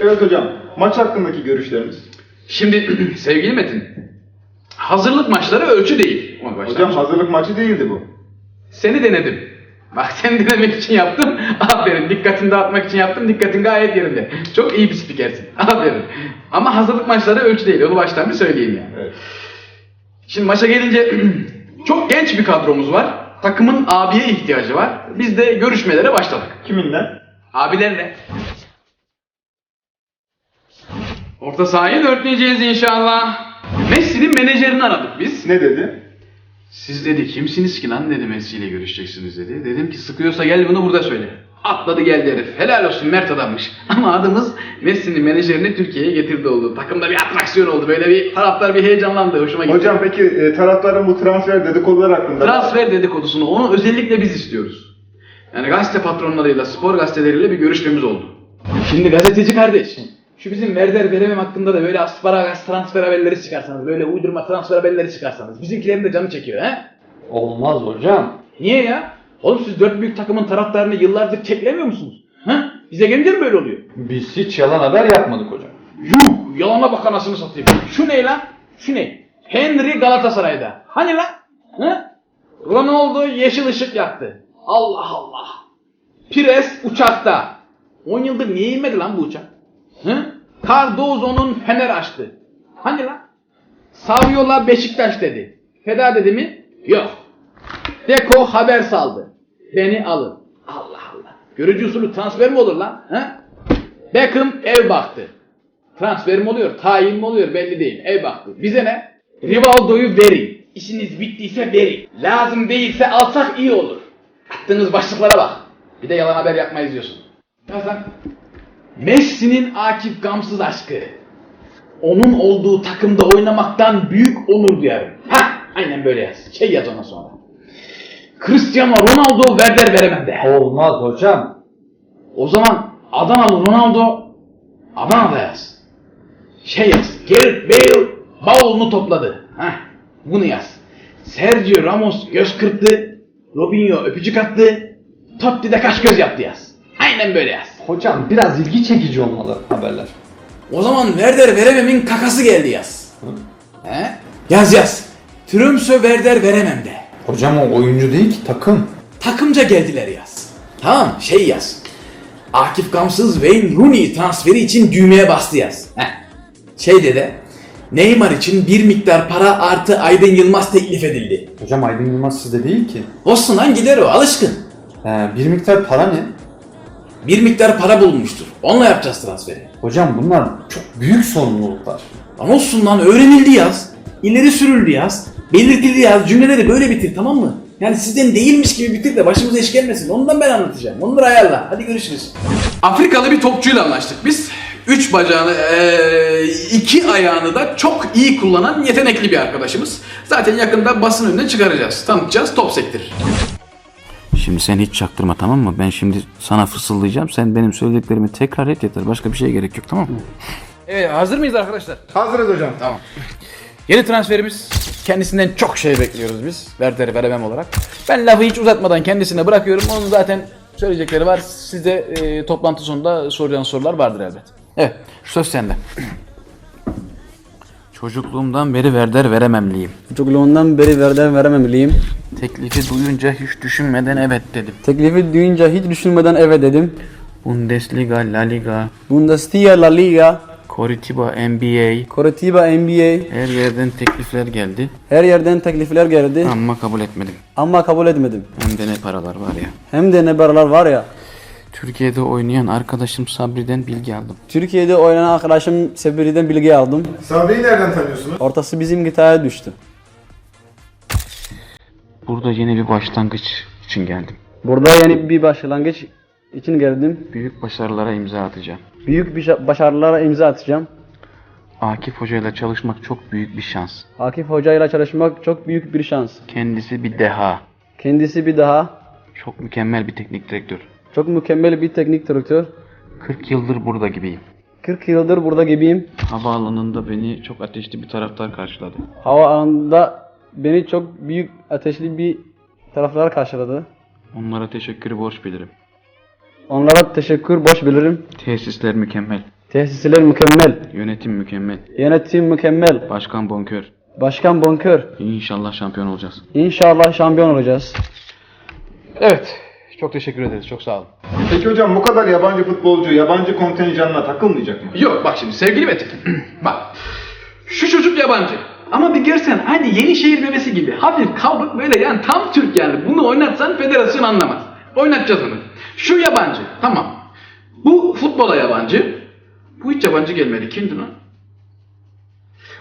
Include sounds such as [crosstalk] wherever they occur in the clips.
Evet hocam, maç hakkındaki görüşleriniz. Şimdi [clears throat] sevgili Metin, hazırlık maçları ölçü değil. Hocam hazırlık maçı değildi bu. Seni denedim. Bak [laughs] seni denemek için yaptım. Aferin. Dikkatini dağıtmak için yaptım. Dikkatin gayet yerinde. Çok iyi bir spikersin. Aferin. Ama hazırlık maçları ölçü değil. Onu baştan bir söyleyeyim yani. Evet. Şimdi maça gelince [clears throat] çok genç bir kadromuz var. Takımın abiye ihtiyacı var. Biz de görüşmelere başladık. Kiminle? Abilerle. Orta sahayı dörtleyeceğiz inşallah. Messi'nin menajerini aradık biz. Ne dedi? Siz dedi kimsiniz ki lan dedi Messi ile görüşeceksiniz dedi. Dedim ki sıkıyorsa gel bunu burada söyle. Atladı geldi herif. Helal olsun Mert adammış. [laughs] Ama adımız Messi'nin menajerini Türkiye'ye getirdi oldu. Takımda bir atraksiyon oldu. Böyle bir taraftar bir heyecanlandı. Hoşuma gitti. Hocam peki e, taraftarın bu transfer dedikodular hakkında... Transfer dedikodusunu onu özellikle biz istiyoruz. Yani gazete patronlarıyla, spor gazeteleriyle bir görüşmemiz oldu. Şimdi gazeteci kardeş, şu bizim Merder Beremem hakkında da böyle asparagas transfer haberleri çıkarsanız, böyle uydurma transfer haberleri çıkarsanız, bizimkilerin de canı çekiyor he? Olmaz hocam. Niye ya? Oğlum siz dört büyük takımın taraftarını yıllardır teklemiyor musunuz? Ha? Bize gelince mi böyle oluyor? Biz hiç yalan haber yapmadık hocam. Yuh! Yalana bak anasını satayım. Şu ne lan? Şu ne? Henry Galatasaray'da. Hani lan? Ha? Ronaldo yeşil ışık yaktı. Allah Allah. Pires uçakta. 10 yıldır niye inmedi lan bu uçak? Hı? Cardozo'nun fener açtı. Hani lan? Saviola Beşiktaş dedi. Feda dedi mi? Yok. Deko haber saldı. Beni alın. Allah Allah. Görücü usulü transfer mi olur lan? Ha? Beckham ev baktı. Transfer mi oluyor, tayin mi oluyor belli değil. Ev baktı. Bize ne? Rivaldo'yu verin. İşiniz bittiyse verin. Lazım değilse alsak iyi olur. Attığınız başlıklara bak. Bir de yalan haber yapmayız diyorsun. Yaz lan. Messi'nin Akif Gamsız aşkı. Onun olduğu takımda oynamaktan büyük onur duyarım. Ha, aynen böyle yaz. Şey yaz ona sonra. Cristiano Ronaldo Werder veremem de. Olmaz hocam. O zaman Adanalı Ronaldo Adana'da yaz. Şey yaz. Gareth Bale bavulunu topladı. Heh, bunu yaz. Sergio Ramos göz kırptı. Robinho öpücük attı. Totti de kaş göz yaptı yaz. Aynen böyle yaz. Hocam biraz ilgi çekici olmalı haberler. O zaman Werder Veremem'in kakası geldi yaz. He? Yaz yaz. Tromsø Werder Veremem de. Hocam o oyuncu değil ki takım. Takımca geldiler yaz. Tamam şey yaz. Akif Gamsız Wayne Rooney transferi için düğmeye bastı yaz. Heh. Şey de Neymar için bir miktar para artı Aydın Yılmaz teklif edildi. Hocam Aydın Yılmaz sizde değil ki. Olsun lan gider o alışkın. He, bir miktar para ne? Bir miktar para bulunmuştur. Onunla yapacağız transferi. Hocam bunlar çok büyük sorumluluklar. Lan olsun lan öğrenildi yaz. İleri sürüldü yaz. Belirtildi yaz. Cümleleri böyle bitir tamam mı? Yani sizden değilmiş gibi bitir de başımıza iş gelmesin. Ondan ben anlatacağım. Onları ayarla. Hadi görüşürüz. Afrikalı bir topçuyla anlaştık biz. Üç bacağını, eee, iki ayağını da çok iyi kullanan yetenekli bir arkadaşımız. Zaten yakında basın önüne çıkaracağız. Tanıtacağız, top sektirir. Şimdi sen hiç çaktırma tamam mı? Ben şimdi sana fısıldayacağım. Sen benim söylediklerimi tekrar et yeter. Başka bir şeye gerek yok tamam mı? Evet, hazır mıyız arkadaşlar? Hazırız hocam. Tamam. Yeni transferimiz. Kendisinden çok şey bekliyoruz biz. Werder Veremem olarak. Ben lafı hiç uzatmadan kendisine bırakıyorum. Onun zaten söyleyecekleri var. Size e, toplantı sonunda soracağınız sorular vardır elbet. Evet. Söz sende. Çocukluğumdan beri Werder verememliyim. Çocukluğundan beri verden verememeliyim. Teklifi duyunca hiç düşünmeden evet dedim. Teklifi duyunca hiç düşünmeden evet dedim. Bundesliga, La Liga, Bundesliga, La Liga, Coritiba, NBA Coritiba, NBA her yerden teklifler geldi her yerden teklifler geldi ama kabul etmedim. ama kabul etmedim. Hem de ne paralar var ya. Hem de ne paralar var ya. Türkiye'de oynayan arkadaşım Sabri'den bilgi aldım. Türkiye'de oynayan arkadaşım Sebri'den bilgi aldım. Sabri'yi nereden tanıyorsunuz? Ortası bizim gitara düştü. Burada yeni bir başlangıç için geldim. Burada yeni bir başlangıç için geldim. Büyük başarılara imza atacağım. Büyük bir şa- başarılara imza atacağım. Akif Hoca ile çalışmak çok büyük bir şans. Akif Hoca ile çalışmak çok büyük bir şans. Kendisi bir deha. Kendisi bir daha Çok mükemmel bir teknik direktör. Çok mükemmel bir teknik direktör. 40 yıldır burada gibiyim. 40 yıldır burada gibiyim. Havaalanında beni çok ateşli bir taraftar karşıladı. Hava alanında beni çok büyük ateşli bir taraflar karşıladı. Onlara teşekkürü borç bilirim. Onlara teşekkür boş bilirim. Tesisler mükemmel. Tesisler mükemmel. Yönetim mükemmel. Yönetim mükemmel. Başkan bonkör. Başkan bonkör. İnşallah şampiyon olacağız. İnşallah şampiyon olacağız. Evet. Çok teşekkür ederiz. Çok sağ olun. Peki hocam bu kadar yabancı futbolcu yabancı kontenjanına takılmayacak mı? Yok bak şimdi sevgili Metin. [clears throat] bak. Şu çocuk yabancı. Ama bir görsen aynı Yenişehir bebesi gibi. Hafif kavruk böyle yani tam Türk yani. Bunu oynatsan federasyon anlamaz. Oynatacağız onu. Şu yabancı. Tamam. Bu futbola yabancı. Bu hiç yabancı gelmedi. Kimdi lan?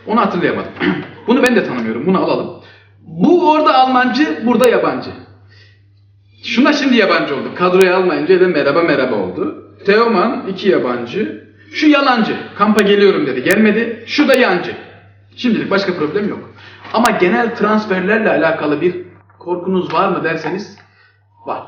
Onu hatırlayamadım. [clears throat] Bunu ben de tanımıyorum. Bunu alalım. Bu orada Almancı, burada yabancı. Şuna şimdi yabancı oldu. Kadroya almayınca da merhaba merhaba oldu. Teoman iki yabancı. Şu yalancı. Kampa geliyorum dedi. Gelmedi. Şu da yancı. Şimdilik başka problem yok. Ama genel transferlerle alakalı bir korkunuz var mı derseniz var.